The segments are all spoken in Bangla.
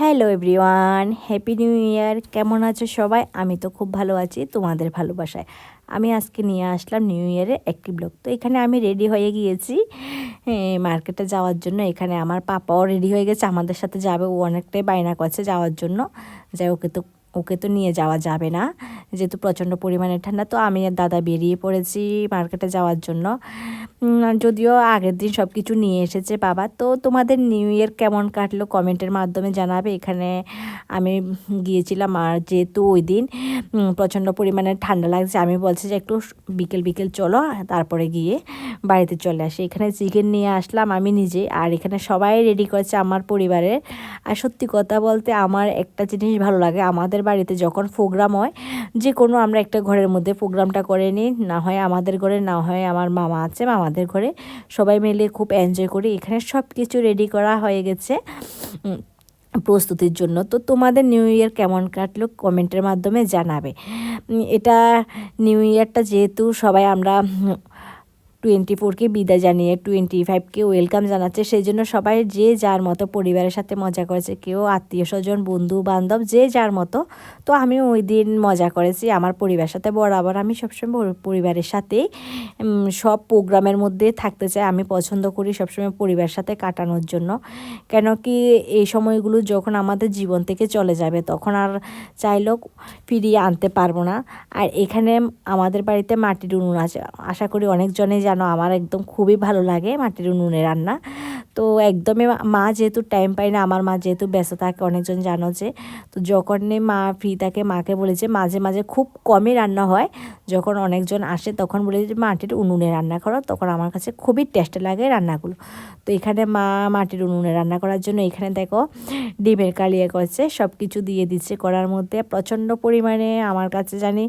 Hello everyone, happy new year. কেমন আছো সবাই? আমি তো খুব ভালো আছি, তোমাদের ভালোবাসায়। আমি আজকে নিয়ে আসলাম নিউ ইয়ারের একটি ব্লগ। তো এখানে আমি রেডি হয়ে গিয়েছি। মার্কেটে যাওয়ার জন্য। এখানে আমার পাপাও রেডি হয়ে গেছে। আমাদের সাথে যাবে। ও অনেকটাই বায়না করছে যাওয়ার জন্য। যাই ওকে তো ওকে তো নিয়ে যাওয়া যাবে না। যেহেতু প্রচণ্ড পরিমাণে ঠান্ডা, তো আমি আর দাদা বেরিয়ে পড়েছি মার্কেটে যাওয়ার জন্য। যদিও আগের দিন সব কিছু নিয়ে এসেছে বাবা। তো তোমাদের নিউ ইয়ার কেমন কাটলো কমেন্টের মাধ্যমে জানাবে। এখানে আমি গিয়েছিলাম আর যেহেতু ওই দিন প্রচণ্ড পরিমাণে ঠান্ডা লাগছে, আমি বলছি যে একটু বিকেল বিকেল চলো, তারপরে গিয়ে বাড়িতে চলে আসি। এখানে চিকেন নিয়ে আসলাম আমি নিজে আর এখানে সবাই রেডি করেছে আমার পরিবারের। আর সত্যি কথা বলতে আমার একটা জিনিস ভালো লাগে, আমাদের বাড়িতে যখন প্রোগ্রাম হয় যে কোনো আমরা একটা ঘরের মধ্যে প্রোগ্রামটা করে নিই, না হয় আমাদের ঘরে, না হয় আমার মামা আছে মামাদের ঘরে, সবাই মিলে খুব এনজয় করি। এখানে সব কিছু রেডি করা হয়ে গেছে প্রস্তুতির জন্য। তো তোমাদের নিউ ইয়ার কেমন কাটলো কমেন্টের মাধ্যমে জানাবে। এটা নিউ ইয়ারটা যেহেতু সবাই আমরা টোয়েন্টি ফোরকে বিদায় জানিয়ে টোয়েন্টি ফাইভকে ওয়েলকাম জানাচ্ছে। সেই জন্য সবাই যে যার মতো পরিবারের সাথে মজা করেছে, কেউ আত্মীয় স্বজন, বন্ধু, বান্ধব, যে যার মতো, তো আমি ওই দিন মজা করেছি। আমার পরিবারের সাথে বরাবর আমি সবসময় পরিবারের সাথে সব প্রোগ্রামের মধ্যে থাকতে চাই। আমি পছন্দ করি সবসময় পরিবারের সাথে কাটানোর জন্য। কেন কি এই সময়গুলো যখন আমাদের জীবন থেকে চলে যাবে, তখন আর চাইলেও ফিরিয়ে আনতে পারব না। আর এখানে আমাদের বাড়িতে মাটির উনুন আছে। আশা করি অনেকজনে জানো আমার একদম খুবই ভালো লাগে মাটির উনুনে রান্না। তো একদমই মা যেহেতু টাইম পায় না, আমার মা যেহেতু ব্যস্ত থাকে, অনেকজন জানো যে, তো যখন মা ফ্রি থাকে, মাকে বলেছে মাঝে মাঝে খুব কমই রান্না হয়। যখন অনেকজন আসে, তখন বলে যে মাটির উনুনে রান্না করো। তখন আমার কাছে খুবই টেস্ট লাগে রান্নাগুলো। তো এখানে মা মাটির উনুনে রান্না করার জন্য এখানে দেখো, ডিমের কালিয়া করছে সব কিছু দিয়ে দিচ্ছে করার মধ্যে। প্রচণ্ড পরিমাণে আমার কাছে জানি,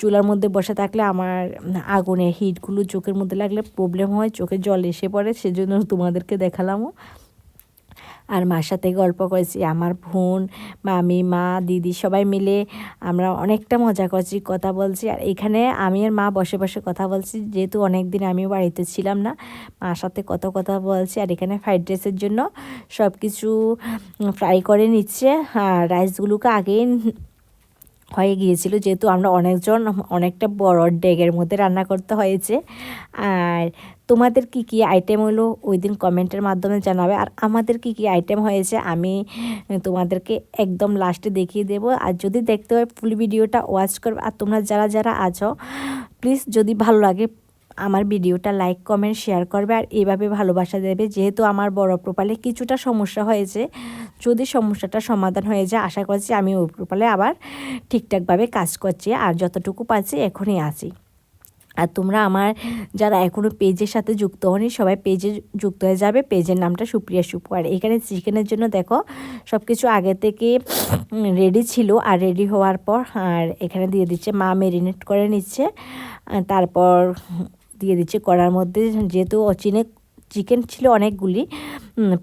চুলার মধ্যে বসে থাকলে আমার আগুনের হিটগুলো চোখের মধ্যে লাগলে প্রবলেম হয়, চোখে জল এসে পড়ে, সেজন্য তোমাদেরকে দেখালামও। আর মার সাথে গল্প করেছি, আমার বোন, মামি, মা, দিদি সবাই মিলে আমরা অনেকটা মজা করছি, কথা বলছি। আর এখানে আমি আর মা বসে বসে কথা বলছি, যেহেতু অনেক দিন আমি বাড়িতে ছিলাম না, মার সাথে কত কথা বলছি। আর এখানে ফ্রাইড রাইসের জন্য সব কিছু ফ্রাই করে নিচ্ছে। আর রাইসগুলোকে আগেই হয়ে গিয়েছিল, যেহেতু আমরা অনেকজন, অনেকটা বড় ডেগের মধ্যে রান্না করতে হয়েছে। আর তোমাদের কি কি আইটেম হলো ওই দিন কমেন্টের মাধ্যমে জানাবে। আর আমাদের কি কি আইটেম হয়েছে আমি তোমাদেরকে একদম লাস্টে দেখিয়ে দেব। আর যদি দেখতে হয় ফুল ভিডিওটা ওয়াচ করবে, আর তোমরা যারা যারা আছো প্লিজ যদি ভালো লাগে, আমার ভিডিওটা লাইক কমেন্ট শেয়ার করবে। আর এভাবে ভালোবাসা দেবে, যেহেতু আমার বড় প্রোপালে কিছুটা সমস্যা হয়েছে। যদি সমস্যাটা সমাধান হয়ে যায়, আশা করছি আমি ওই প্রোপালে আবার ঠিকঠাকভাবে কাজ করছি। আর যতটুকু পাচ্ছি এখনই আছি। আর তোমরা আমার যারা এখনও পেজের সাথে যুক্ত হনি সবাই পেজে যুক্ত হয়ে যাবে। পেজের নামটা সুপ্রিয়া সুপু আর এখানে চিকেনের জন্য দেখো সব কিছু আগে থেকে রেডি ছিল। আর রেডি হওয়ার পর, আর এখানে দিয়ে দিচ্ছে, মা মেরিনেট করে নিচ্ছে। তারপর দিয়ে দিচ্ছে কড়ার মধ্যে, যেহেতু অচিনে চিকেন ছিল অনেকগুলি।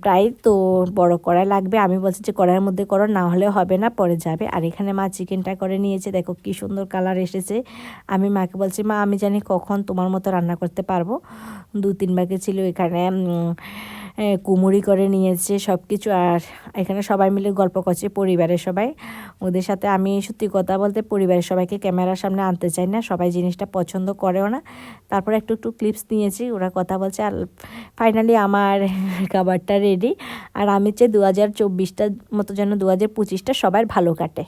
প্রায় তো বড় কড়াই লাগবে। আমি বলছি যে কড়াইয়ের মধ্যে করো, না হলে হবে না, পরে যাবে। আর এখানে মা চিকেনটা করে নিয়েছে। দেখো কি সুন্দর কালার এসেছে। আমি মাকে বলছি, মা, আমি জানি কখন তোমার মতো রান্না করতে পারব। দু তিন ভাগে ছিল এখানে কুমুরি করে নিয়েছে সব কিছু আর এখানে সবাই মিলে গল্প করছে পরিবারের সবাই। ওদের সাথে আমি সত্যি কথা বলতে পরিবারের সবাইকে ক্যামেরার সামনে আনতে চাই না। সবাই জিনিসটা পছন্দ করেও না। তারপর একটু একটু ক্লিপস নিয়েছি। ওরা কথা বলছে আর ফাইনালি আমার খাবারটা রেডি আর আমি চাই দু হাজার চব্বিশটার মতো যেন দু হাজার পঁচিশটা সবার ভালো কাটে।